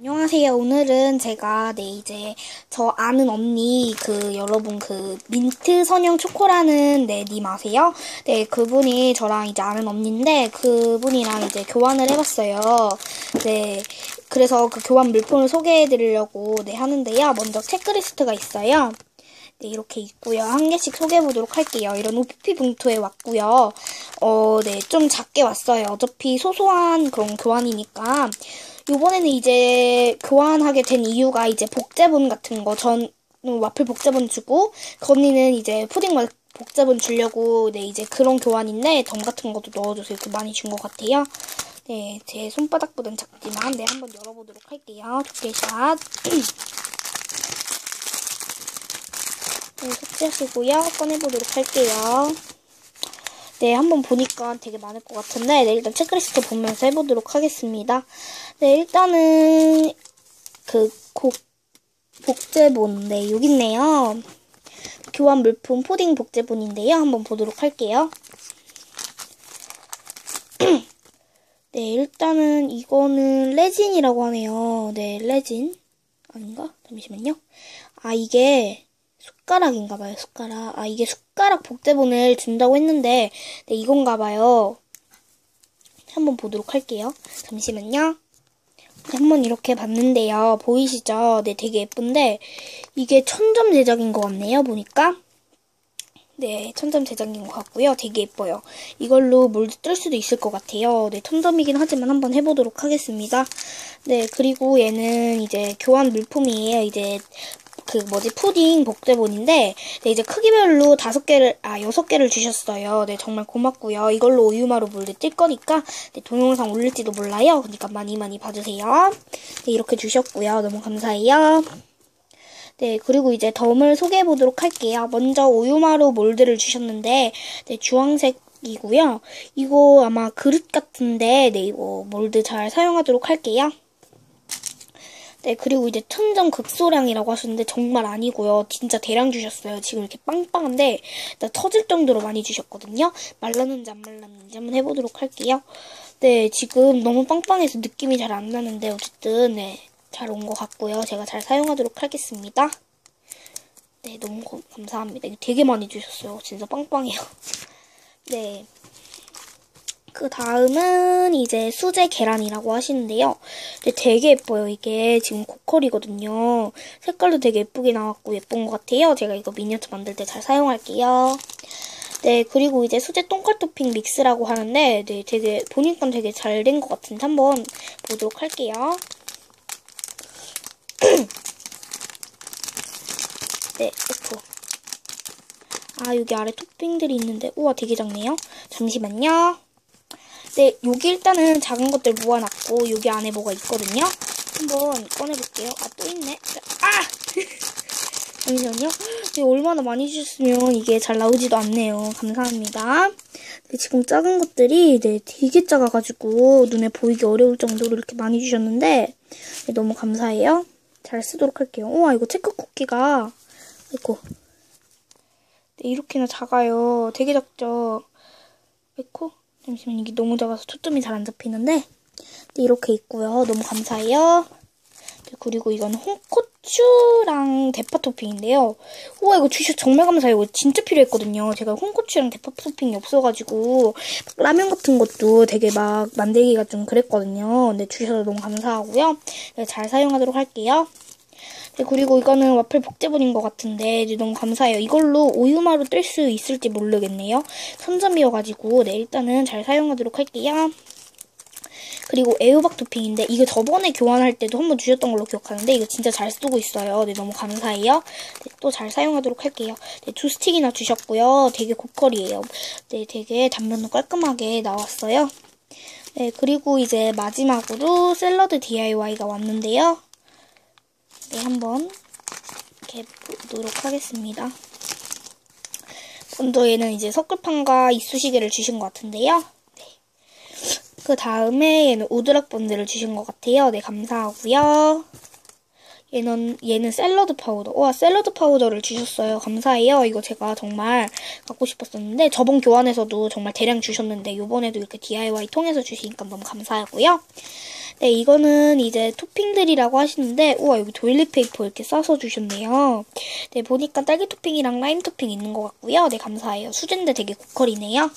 안녕하세요. 오늘은 제가 네 이제 저 아는 언니 그 여러분 그 민트 선영 초코라는 네님 아세요? 네 그분이 저랑 이제 아는 언니인데 그분이랑 이제 교환을 해봤어요. 네 그래서 그 교환 물품을 소개해드리려고 네 하는데요. 먼저 체크리스트가 있어요. 네, 이렇게 있고요. 한 개씩 소개해보도록 할게요. 이런 OPP 봉투에 왔고요. 어, 네, 좀 작게 왔어요. 어차피 소소한 그런 교환이니까. 요번에는 이제 교환하게 된 이유가 이제 복제본 같은 거, 전 와플 복제본 주고, 그 언니는 이제 푸딩 복제본 주려고, 네, 이제 그런 교환인데, 덤 같은 것도 넣어줘서 이렇게 많이 준 것 같아요. 네, 제 손바닥보단 작지만, 네, 한번 열어보도록 할게요. 두께샷. 네, 삭제하시고요. 꺼내보도록 할게요. 네, 한번 보니까 되게 많을 것 같은데, 네, 일단 체크리스트 보면서 해보도록 하겠습니다. 네, 일단은, 그, 곡, 복제본, 네, 여기 있네요. 교환 물품 푸딩 복제본인데요. 한번 보도록 할게요. 네, 일단은 이거는 레진이라고 하네요. 네, 레진. 아닌가? 잠시만요. 아, 이게, 숟가락인가 봐요, 숟가락. 아, 이게 숟가락 복제본을 준다고 했는데, 네, 이건가 봐요. 한번 보도록 할게요. 잠시만요. 한번 이렇게 봤는데요. 보이시죠? 네, 되게 예쁜데, 이게 천점 제작인 것 같네요, 보니까. 네, 천점 제작인 것 같고요. 되게 예뻐요. 이걸로 몰드 뜰 수도 있을 것 같아요. 네, 천점이긴 하지만 한번 해보도록 하겠습니다. 네, 그리고 얘는 이제 교환 물품이에요. 이제 그 뭐지 푸딩 복제본인데 네, 이제 크기별로 다섯 개를 아 여섯 개를 주셨어요. 네 정말 고맙고요. 이걸로 우유마로 몰드 뜰 거니까 네, 동영상 올릴지도 몰라요. 그러니까 많이 많이 봐주세요. 네 이렇게 주셨고요. 너무 감사해요. 네, 그리고 이제 덤을 소개해 보도록 할게요. 먼저 우유마루 몰드를 주셨는데, 네, 주황색 이고요. 이거 아마 그릇 같은데, 네, 이거 몰드 잘 사용하도록 할게요. 네, 그리고 이제 천정 극소량이라고 하셨는데 정말 아니고요. 진짜 대량 주셨어요. 지금 이렇게 빵빵한데 나 터질 정도로 많이 주셨거든요. 말랐는지 안 말랐는지 한번 해보도록 할게요. 네, 지금 너무 빵빵해서 느낌이 잘 안 나는데 어쨌든 네, 잘 온 것 같고요. 제가 잘 사용하도록 하겠습니다. 네, 너무 감사합니다. 되게 많이 주셨어요. 진짜 빵빵해요. 네. 그 다음은 이제 수제 계란이라고 하시는데요. 근데 되게 예뻐요. 이게 지금 고컬이거든요. 색깔도 되게 예쁘게 나왔고 예쁜 것 같아요. 제가 이거 미니어처 만들 때 잘 사용할게요. 네, 그리고 이제 수제 똥깔 토핑 믹스라고 하는데, 네, 되게, 보니까 되게 잘 된 것 같은데 한번 보도록 할게요. 네, F. 아, 여기 아래 토핑들이 있는데, 우와, 되게 작네요. 잠시만요. 네, 여기 일단은 작은 것들 모아놨고 여기 안에 뭐가 있거든요. 한번 꺼내볼게요. 아, 또 있네. 아! 잠시만요. 네, 얼마나 많이 주셨으면 이게 잘 나오지도 않네요. 감사합니다. 네, 지금 작은 것들이 네, 되게 작아가지고 눈에 보이기 어려울 정도로 이렇게 많이 주셨는데 네, 너무 감사해요. 잘 쓰도록 할게요. 우와, 이거 체크 쿠키가 이거 네, 이렇게나 작아요. 되게 작죠? 에코? 잠시만 이게 너무 작아서 초점이 잘 안 잡히는데 네, 이렇게 있고요. 너무 감사해요. 네, 그리고 이건 홍고추랑 대파 토핑인데요. 우와 이거 주셔서 정말 감사해요. 이거 진짜 필요했거든요. 제가 홍고추랑 대파 토핑이 없어가지고 라면 같은 것도 되게 막 만들기가 좀 그랬거든요. 근데 주셔서 너무 감사하고요. 네, 잘 사용하도록 할게요. 네, 그리고 이거는 와플 복제본인 것 같은데 네, 너무 감사해요. 이걸로 우유마루 뜰 수 있을지 모르겠네요. 선점이어가지고 네, 일단은 잘 사용하도록 할게요. 그리고 애호박 토핑인데 이거 저번에 교환할 때도 한 번 주셨던 걸로 기억하는데 이거 진짜 잘 쓰고 있어요. 네, 너무 감사해요. 네, 또잘 사용하도록 할게요. 네, 두 스틱이나 주셨고요. 되게 고퀄이에요. 네, 되게 단면도 깔끔하게 나왔어요. 네, 그리고 이제 마지막으로 샐러드 DIY가 왔는데요. 네, 한번 이렇게 보도록 하겠습니다. 먼저 얘는 이제 석굴판과 이쑤시개를 주신 것 같은데요. 네. 그 다음에 얘는 우드락 본드를 주신 것 같아요. 네, 감사하고요. 얘는 얘는 샐러드 파우더. 와 샐러드 파우더를 주셨어요. 감사해요. 이거 제가 정말 갖고 싶었었는데 저번 교환에서도 정말 대량 주셨는데 이번에도 이렇게 DIY 통해서 주시니까 너무 감사하고요. 네, 이거는 이제 토핑들이라고 하시는데, 우와, 여기 도일리 페이퍼 이렇게 싸서 주셨네요. 네, 보니까 딸기 토핑이랑 라임 토핑 있는 것 같고요. 네, 감사해요. 수제인데 되게 고퀄이네요.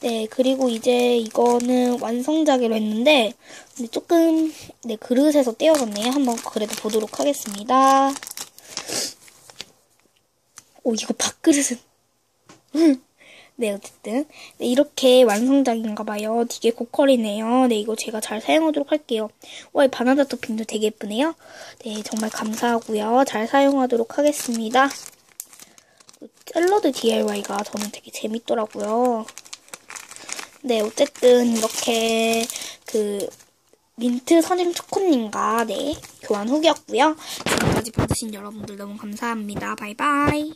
네, 그리고 이제 이거는 완성자기로 했는데, 근데 조금, 네, 그릇에서 떼어졌네요. 한번 그래도 보도록 하겠습니다. 오, 이거 밥그릇은. 네, 어쨌든. 네, 이렇게 완성작인가 봐요. 되게 고퀄이네요. 네, 이거 제가 잘 사용하도록 할게요. 와, 이 바나나 토핑도 되게 예쁘네요. 네, 정말 감사하고요. 잘 사용하도록 하겠습니다. 샐러드 DIY가 저는 되게 재밌더라고요. 네, 어쨌든 이렇게 그 민트 선임 초코님과 네, 교환 후기였고요. 지금까지 봐주신 여러분들 너무 감사합니다. 바이바이.